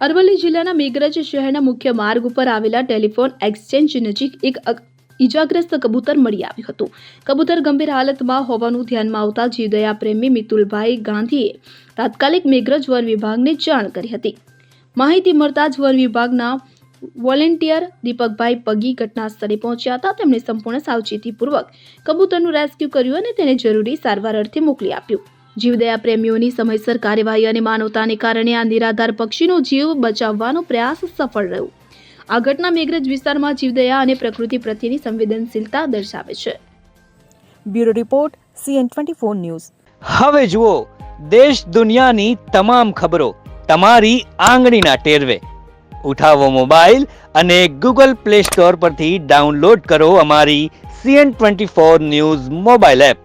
અરવલ્લી જિલ્લાના મેઘરજ શહેરના મુખ્ય માર્ગ ઉપર આવેલા ટેલિફોન એક્સચેન્જ નજીક એક ઈજાગ્રસ્ત કબૂતર મળી આવ્યું હતું. કબૂતર ગંભીર હાલતમાં હોવાનું ધ્યાનમાં આવતા જીવદયા પ્રેમી મિતુલભાઈ ગાંધીએ તાત્કાલિક મેઘરજ વન વિભાગને જાણ કરી હતી. માહિતી મળતા જ વન વિભાગના વોલેન્ટિયર દીપકભાઈ પગી ઘટના સ્થળે પહોંચ્યા હતા. તેમણે સંપૂર્ણ સાવચેતીપૂર્વક કબૂતરનું રેસ્ક્યુ કર્યું અને તેને જરૂરી સારવાર અર્થે મોકલી આપ્યું. જીવદયા પ્રેમીઓની સમયસર કાર્યવાહી અને માનવતાને કારણે આ નિરાધાર પક્ષીનો જીવ બચાવવાનો પ્રયાસ સફળ રહ્યો. આ ઘટના મેઘરજ વિસ્તારમાં જીવદયા અને પ્રકૃતિ પ્રત્યેની સંવેદનશીલતા દર્શાવે છે. Bureau report CN twenty four news. હવે જુઓ દેશ દુનિયાની તમામ ખબરો તમારી આંગળીના ટેરવે. ઉઠાવો મોબાઈલ અને ગૂગલ પ્લે સ્ટોર પરથી ડાઉનલોડ કરો અમારી CN twenty four news mobile app.